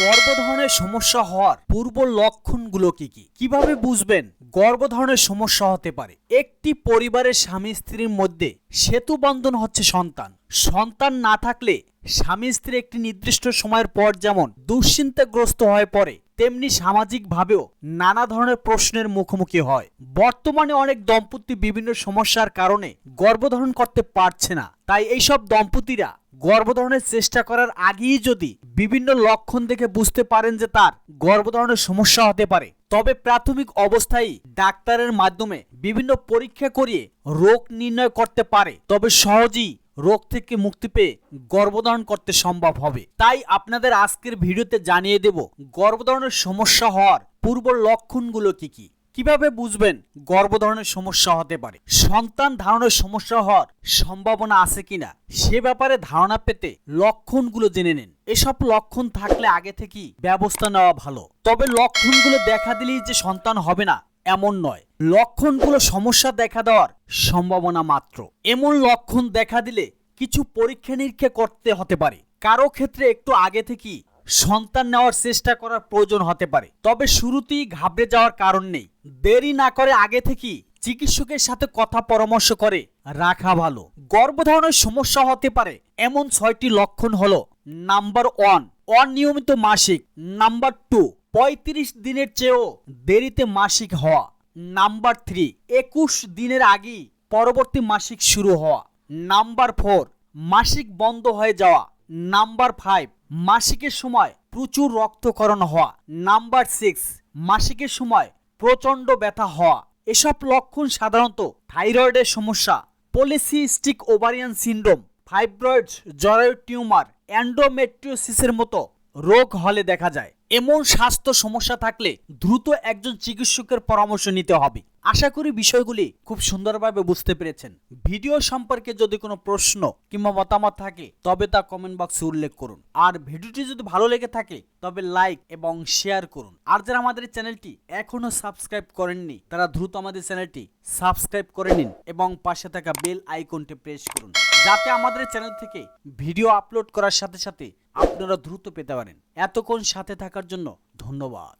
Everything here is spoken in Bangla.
গর্ভধারণের সমস্যা হওয়ার পূর্ব লক্ষণগুলো কি কি? কীভাবে বুঝবেন? গর্ভধারণের সমস্যা হতে পারে। একটি পরিবারের স্বামী স্ত্রীর মধ্যে সেতু বন্ধন হচ্ছে সন্তান। সন্তান না থাকলে স্বামী স্ত্রী একটি নির্দিষ্ট সময়ের পর যেমন দুশ্চিন্তাগ্রস্ত হয়ে পড়ে, তেমনি সামাজিকভাবেও নানা ধরনের প্রশ্নের মুখোমুখি হয়। বর্তমানে অনেক দম্পতি বিভিন্ন সমস্যার কারণে গর্ভধারণ করতে পারছে না। তাই এইসব দম্পতিরা গর্ভধারণের চেষ্টা করার আগেই যদি বিভিন্ন লক্ষণ দেখে বুঝতে পারেন যে তার গর্ভধারণের সমস্যা হতে পারে, তবে প্রাথমিক অবস্থায় ডাক্তারের মাধ্যমে বিভিন্ন পরীক্ষা করিয়ে রোগ নির্ণয় করতে পারে। তবে সহজেই রোগ থেকে মুক্তি পেয়ে গর্ভধারণ করতে সম্ভব হবে। তাই আপনাদের আজকের ভিডিওতে জানিয়ে দেব, গর্ভধারণের সমস্যা হওয়ার পূর্ব লক্ষণগুলো কি কি? কীভাবে বুঝবেন গর্ভধারণের সমস্যা হতে পারে? সন্তান ধারণের সমস্যা হওয়ার সম্ভাবনা আছে কিনা? সে ব্যাপারে ধারণা পেতে লক্ষণগুলো জেনে নিন। এসব লক্ষণ থাকলে আগে থেকেই ব্যবস্থা নেওয়া ভালো। তবে লক্ষণগুলো দেখা দিলেই যে সন্তান হবে না, এমন নয়। লক্ষণগুলো সমস্যা দেখা দেওয়ার সম্ভাবনা মাত্র। এমন লক্ষণ দেখা দিলে কিছু পরীক্ষা নিরীক্ষা করতে হতে পারে। কারও ক্ষেত্রে একটু আগে থেকেই সন্তান নেওয়ার চেষ্টা করার প্রয়োজন হতে পারে। তবে শুরুতেই ঘাবড়ে যাওয়ার কারণ নেই। দেরি না করে আগে থেকেই চিকিৎসকের সাথে কথা পরামর্শ করে রাখা ভালো। গর্ভধারণের সমস্যা হতে পারে, এমন ছয়টি লক্ষণ হলো, নাম্বার ওয়ান, অনিয়মিত মাসিক, নাম্বার টু, পঁয়ত্রিশ দিনের চেয়েও দেরিতে মাসিক হওয়া, নাম্বার থ্রি, একুশ দিনের আগেই পরবর্তী মাসিক শুরু হওয়া, নাম্বার ফোর, মাসিক বন্ধ হয়ে যাওয়া, নাম্বার ফাইভ মাসিকের সময় প্রচুর রক্তকরণ হওয়া। নাম্বার সিক্স মাসিকের সময় প্রচণ্ড ব্যথা হওয়া। এসব লক্ষণ সাধারণত থাইরয়েডের সমস্যা পলিসিস্টিক ওভারিয়ান সিন্ড্রোম ফাইব্রয়েড জরায়ু টিউমার অ্যান্ডোমেট্রিওসিসের মতো রোগ হলে দেখা যায়। এমন স্বাস্থ্য সমস্যা থাকলে দ্রুত একজন চিকিৎসকের পরামর্শ নিতে হবে। আশা করি বিষয়গুলি খুব সুন্দরভাবে বুঝতে পেরেছেন। ভিডিও সম্পর্কে যদি কোনো প্রশ্ন কিংবা মতামত থাকে, তবে তা কমেন্ট বক্সে উল্লেখ করুন। আর ভিডিওটি যদি ভালো লেগে থাকে, তবে লাইক এবং শেয়ার করুন। আর যারা আমাদের চ্যানেলটি এখনও সাবস্ক্রাইব করেননি, তারা দ্রুত আমাদের চ্যানেলটি সাবস্ক্রাইব করে নিন এবং পাশে থাকা বেল আইকনটি প্রেস করুন। যাতে আমাদের চ্যানেল থেকে ভিডিও আপলোড করার সাথে সাথে আপনারা দ্রুত পেতে পারেন। এতক্ষণ সাথে থাকার জন্য ধন্যবাদ।